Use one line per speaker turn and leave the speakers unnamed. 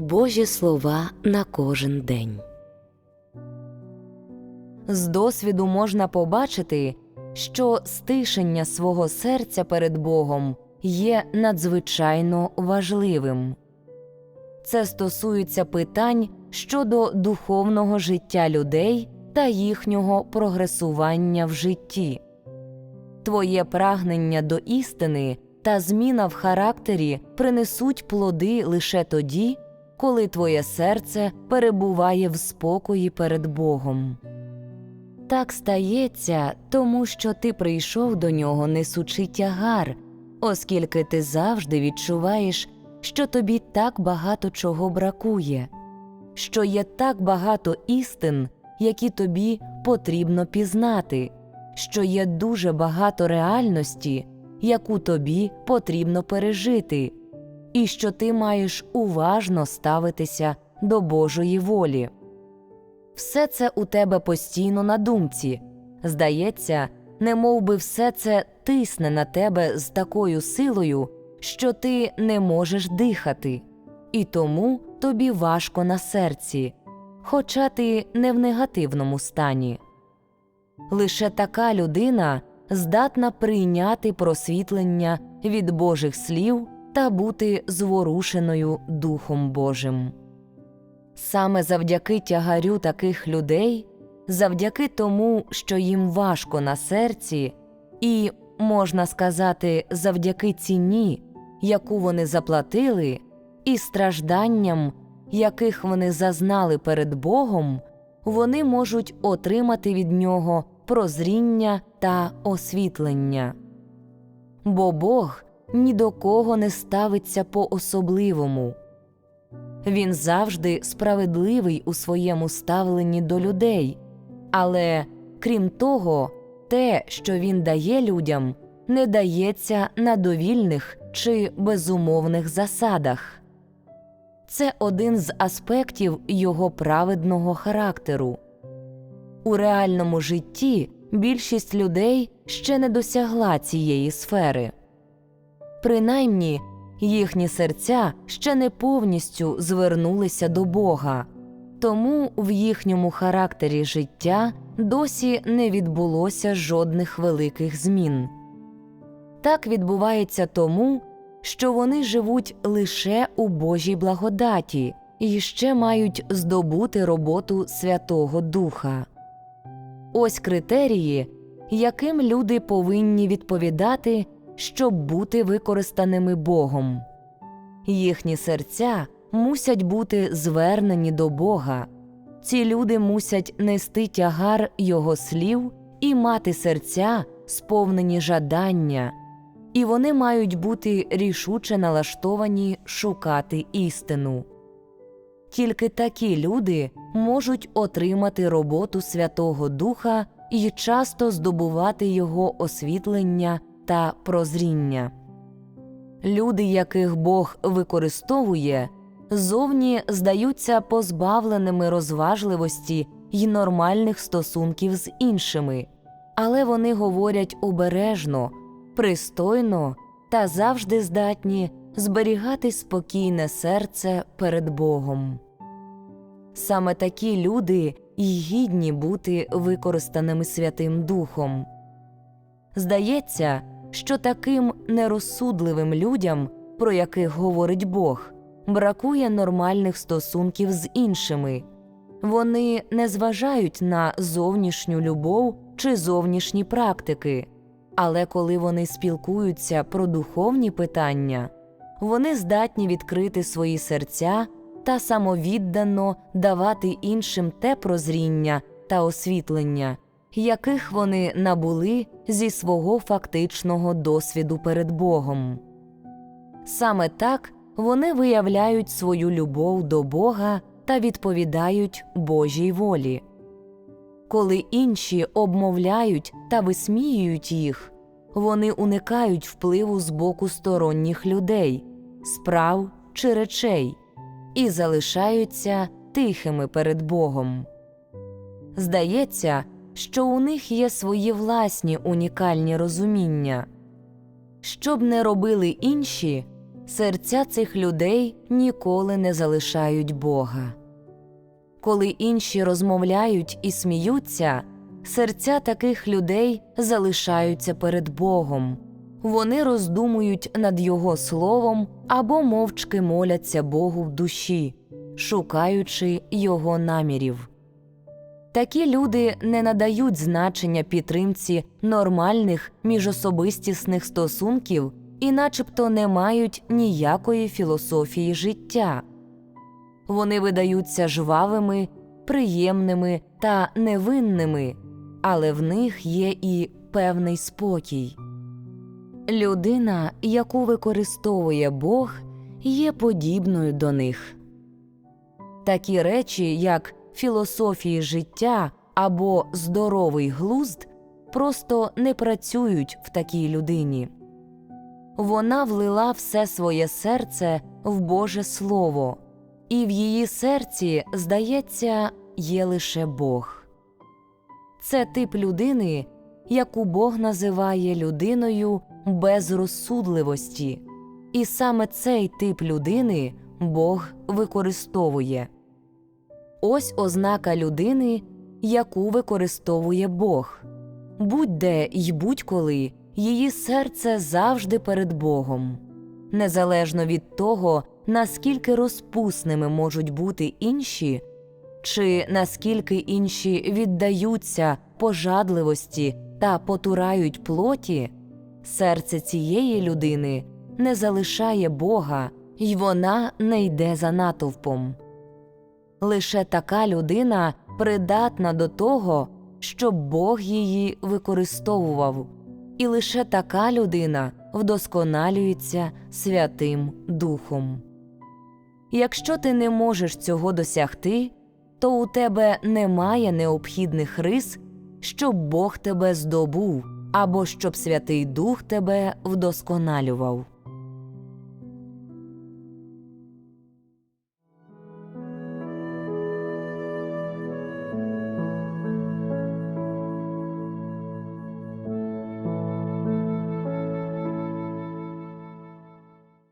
Божі слова на кожен день.
З досвіду можна побачити, що стишення свого серця перед Богом є надзвичайно важливим. Це стосується питань щодо духовного життя людей та їхнього прогресування в житті. Твоє прагнення до істини та зміна в характері принесуть плоди лише тоді, коли твоє серце перебуває в спокої перед Богом. Так стається, тому що ти прийшов до нього несучи тягар, оскільки ти завжди відчуваєш, що тобі так багато чого бракує, що є так багато істин, які тобі потрібно пізнати, що є дуже багато реальності, яку тобі потрібно пережити, і що ти маєш уважно ставитися до Божої волі. Все це у тебе постійно на думці. Здається, не би все це тисне на тебе з такою силою, що ти не можеш дихати, і тому тобі важко на серці, хоча ти не в негативному стані. Лише така людина здатна прийняти просвітлення від Божих слів та бути зворушеною Духом Божим. Саме завдяки тягарю таких людей, завдяки тому, що їм важко на серці, і, можна сказати, завдяки ціні, яку вони заплатили, і стражданням, яких вони зазнали перед Богом, вони можуть отримати від нього прозріння та освітлення. Бо Бог ні до кого не ставиться по особливому. Він завжди справедливий у своєму ставленні до людей, але крім того, те, що він дає людям, не дається на довільних чи безумовних засадах. Це один з аспектів його праведного характеру. У реальному житті більшість людей ще не досягла цієї сфери. Принаймні, їхні серця ще не повністю звернулися до Бога, тому в їхньому характері життя досі не відбулося жодних великих змін. Так відбувається тому, що вони живуть лише у Божій благодаті і ще мають здобути роботу Святого Духа. Ось критерії, яким люди повинні відповідати щоб бути використаними Богом. Їхні серця мусять бути звернені до Бога, ці люди мусять нести тягар Його слів і мати серця, сповнені жадання, і вони мають бути рішуче налаштовані шукати істину. Тільки такі люди можуть отримати роботу Святого Духа і часто здобувати Його освітлення та прозріння. Люди, яких Бог використовує, зовні здаються позбавленими розважливості й нормальних стосунків з іншими, але вони говорять обережно, пристойно та завжди здатні зберігати спокійне серце перед Богом. Саме такі люди й гідні бути використаними Святим Духом. Здається, що таким нерозсудливим людям, про яких говорить Бог, бракує нормальних стосунків з іншими, вони не зважають на зовнішню любов чи зовнішні практики, але коли вони спілкуються про духовні питання, вони здатні відкрити свої серця та самовіддано давати іншим те прозріння та освітлення яких вони набули зі свого фактичного досвіду перед Богом. Саме так вони виявляють свою любов до Бога та відповідають Божій волі. Коли інші обмовляють та висміюють їх, вони уникають впливу з боку сторонніх людей, справ чи речей і залишаються тихими перед Богом. Здається, що у них є свої власні унікальні розуміння. Що б не робили інші, серця цих людей ніколи не залишають Бога. Коли інші розмовляють і сміються, серця таких людей залишаються перед Богом. Вони роздумують над Його словом або мовчки моляться Богу в душі, шукаючи Його намірів. Такі люди не надають значення підтримці нормальних міжособистісних стосунків і начебто не мають ніякої філософії життя. Вони видаються жвавими, приємними та невинними, але в них є і певний спокій. Людина, яку використовує Бог, є подібною до них. Такі речі, як філософії життя або здоровий глузд, просто не працюють в такій людині. Вона влила все своє серце в Боже Слово, і в її серці, здається, є лише Бог. Це тип людини, яку Бог називає людиною безрозсудливості, і саме цей тип людини Бог використовує. Ось ознака людини, яку використовує Бог. Будь-де й будь-коли її серце завжди перед Богом. Незалежно від того, наскільки розпусними можуть бути інші, чи наскільки інші віддаються пожадливості та потурають плоті, серце цієї людини не залишає Бога, й вона не йде за натовпом. Лише така людина придатна до того, щоб Бог її використовував, і лише така людина вдосконалюється Святим Духом. Якщо ти не можеш цього досягти, то у тебе немає необхідних рис, щоб Бог тебе здобув або щоб Святий Дух тебе вдосконалював.